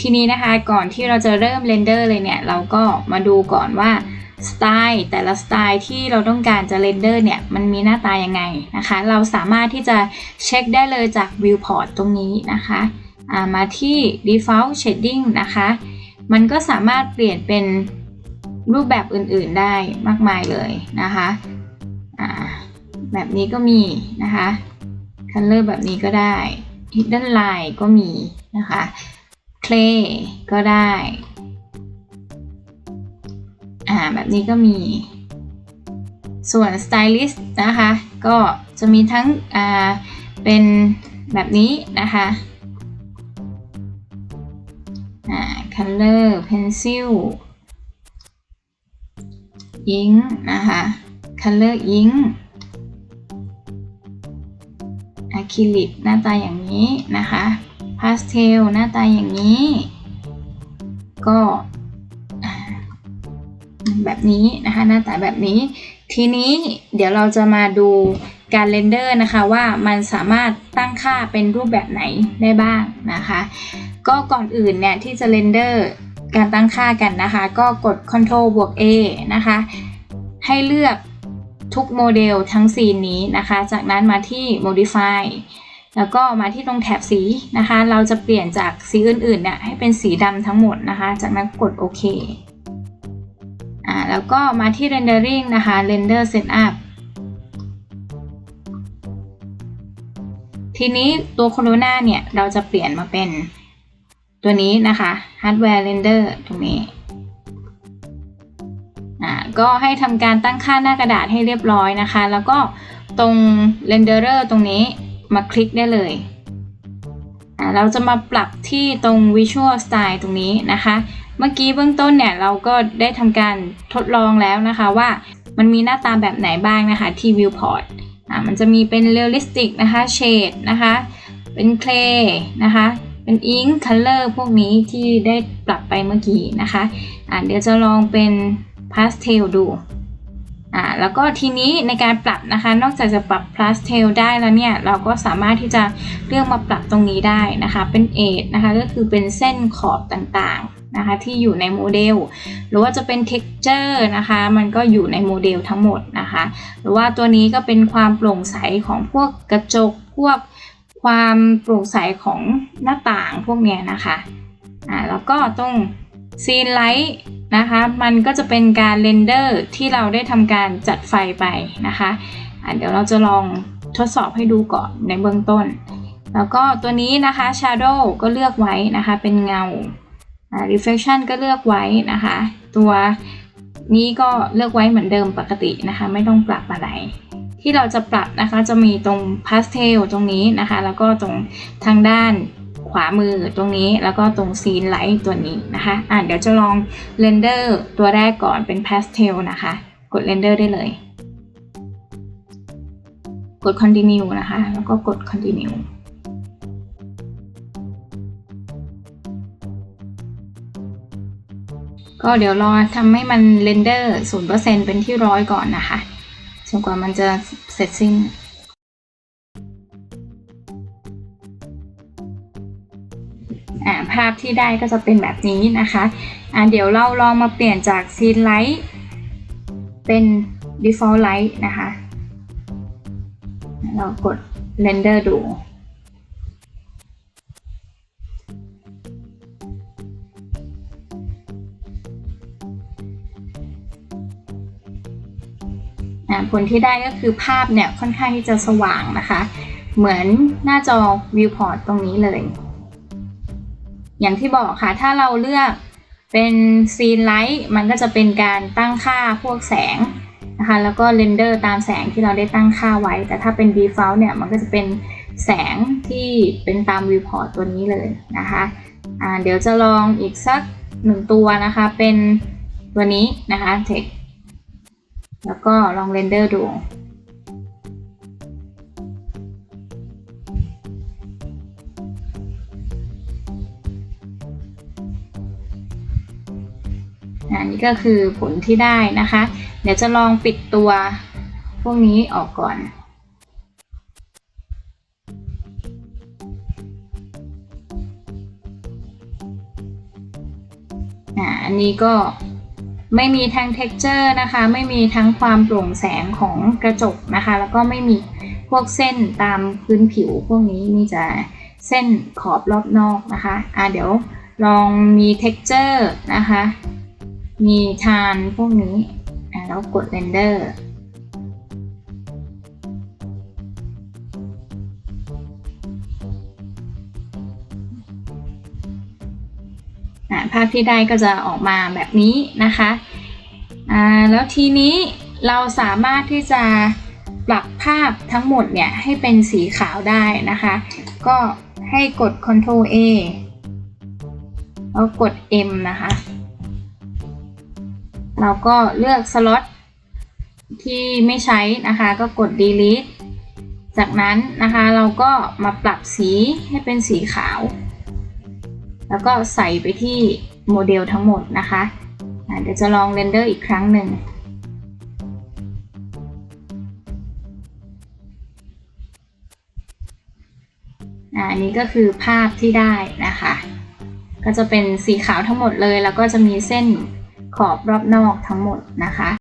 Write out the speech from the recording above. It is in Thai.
ทีนี้นะคะก่อนที่เราจะเริ่มเรนเดอร์เลยเนี่ย เราก็มาดูก่อนว่าสไตล์แต่ละสไตล์ที่เราต้องการจะเรนเดอร์เนี่ย มันมีหน้าตายังไงนะคะ เราสามารถที่จะเช็คได้เลยจาก viewport ตรงนี้นะคะามาที่ default shading นะคะ มันก็สามารถเปลี่ยนเป็นรูปแบบอื่นๆได้มากมายเลยนะคะแบบนี้ก็มีนะคะ color แบบนี้ก็ได้ hidden line ก็มีนะคะ clay ก็ได้ อ่า แบบนี้ก็มี ส่วน stylist นะคะ ก็จะมีทั้ง อ่า เป็นแบบนี้นะคะ อ่า color pencil ink นะคะ color ink อะคริลิกหน้าตาอย่างนี้นะคะ พาสเทลหน้าตาอย่างนี้ ก็แบบนี้นะคะ หน้าตาแบบนี้ ทีนี้เดี๋ยวเราจะมาดูการเรนเดอร์นะคะว่ามันสามารถตั้งค่าเป็นรูปแบบไหนได้บ้างนะคะ ก็ก่อนอื่นเนี่ยที่จะเรนเดอร์การตั้งค่ากันนะคะ ก็กด Ctrl บวก A นะคะ ให้เลือกทุกโมเดลทั้งซีนนี้นะคะ จากนั้นมาที่ modify แล้วก็มาที่ตรงแถบสีนะคะ เราจะเปลี่ยนจากสีอื่นๆเนี่ยให้เป็นสีดำทั้งหมดนะคะ จากนั้นกดโอเคอ่าแล้วก็มาที่ rendering นะคะ render setup ทีนี้ตัวโคโรนาเนี่ย เราจะเปลี่ยนมาเป็นตัวนี้นะคะ hardware render ตรงนี้อ่าก็ให้ทำการตั้งค่าหน้ากระดาษให้เรียบร้อยนะคะ แล้วก็ตรง renderer ตรงนี้ มาคลิกได้เลยอ่าเราจะมาปรับที่ตรง visual style ตรงนี้นะคะ เมื่อกี้เบื้องต้นเนี่ยเราก็ได้ทำการทดลองแล้วนะคะว่ามันมีหน้าตาแบบไหนบ้างนะคะที่ viewport อ่ามันจะมีเป็น realistic นะคะ shade นะคะ เป็น clay นะคะ เป็น ink color พวกนี้ที่ได้ปรับไปเมื่อกี้นะคะอ่าเดี๋ยวจะลองเป็น pastel ดู อ่าแล้วก็ทีนี้ในการปรับนะคะ นอกจากจะปรับ pastel ได้แล้วเนี่ย เราก็สามารถที่จะเลือกมาปรับตรงนี้ได้นะคะ เป็น edge นะคะก็คือเป็นเส้นขอบต่างๆนะคะ ที่อยู่ในโมเดล หรือว่าจะเป็น texture นะคะ มันก็อยู่ในโมเดลทั้งหมดนะคะ หรือว่าตัวนี้ก็เป็นความโปร่งใสของพวกกระจกพวกความโปร่งใสของหน้าต่างพวกเนี้ยนะคะอ่าแล้วก็ตรง scene light นะคะ มันก็จะเป็นการเรนเดอร์ที่เราได้ทำการจัดไฟไปนะคะะเดี๋ยวเราจะลองทดสอบให้ดูก่อนในเบื้องต้น แล้วก็ตัวนี้นะคะ shadow ก็เลือกไว้นะคะ เป็นเงา reflection ก็เลือกไว้นะคะ ตัวนี้ก็เลือกไว้เหมือนเดิมปกตินะคะ ไม่ต้องปรับอะไร ที่เราจะปรับนะคะจะมีตรง pastel ตรงนี้นะคะ แล้วก็ตรงทางด้าน วามือตรงนี้แล้วก็ตรงซีนไลท์ตัวนี้นะคะอะเดี๋ยวจะลองเรนเดอร์ตัวแรกก่อนเป็น pastel นะคะ กดเรนเดอร์ได้เลย กด continue นะคะ แล้วก็กด continue ก็เดี๋ยวรอทำให้มันเรนเดอร์ศูนย์เปอร์เซ็นเป็นที่ร้อยก่อนนะคะจนกว่ามันจะเสร็จสิ้น อ่าภาพที่ได้ก็จะเป็นแบบนี้นะคะอ่าเดี๋ยวเราลองมาเปลี่ยนจาก Scene Light เป็น Default Light นะคะ เรากด Render ดูผลที่ได้ก็คือภาพเนี่ยค่อนข้างที่จะสว่างนะคะ เหมือนหน้าจอ viewport ตรงนี้เลย อย่างที่บอกค่ะ ถ้าเราเลือกเป็นซีนไลท์มันก็จะเป็นการตั้งค่าพวกแสงนะคะแล้วก็เรนเดอร์ตามแสงที่เราได้ตั้งค่าไว้ แต่ถ้าเป็น default เนี่ยมันก็จะเป็นแสงที่เป็นตาม viewport ตัวนี้เลยนะคะะเดี๋ยวจะลองอีกสักหนึ่งตัวนะคะ เป็นตัวนี้นะคะ text แล้วก็ลองเรนเดอร์ดู อันนี้ก็คือผลที่ได้นะคะ เดี๋ยวจะลองปิดตัวพวกนี้ออกก่อน อันนี้ก็ไม่มีทั้ง texture นะคะ ไม่มีทั้งความโปร่งแสงของกระจกนะคะ แล้วก็ไม่มีพวกเส้นตามพื้นผิวพวกนี้มีแต่เส้นขอบรอบนอกนะคะ อะเดี๋ยวลองมี texture นะคะ มีทานพวกนี้แล้วกด render อะภาพที่ได้ก็จะออกมาแบบนี้นะคะแล้วทีนี้เราสามารถที่จะปรับภาพทั้งหมดเนี่ยให้เป็นสีขาวได้นะคะ ก็ให้กด Ctrl A แล้วกด M นะคะ เราก็เลือกสล็อตที่ไม่ใช้นะคะก็กด delete จากนั้นนะคะเราก็มาปรับสีให้เป็นสีขาว แล้วก็ใส่ไปที่โมเดลทั้งหมดนะคะเดี๋ยวจะลองเรนเดอร์อีกครั้งหนึ่งอันนี้ก็คือภาพที่ได้นะคะ ก็จะเป็นสีขาวทั้งหมดเลย แล้วก็จะมีเส้น ขอบรอบนอกทั้งหมดนะคะ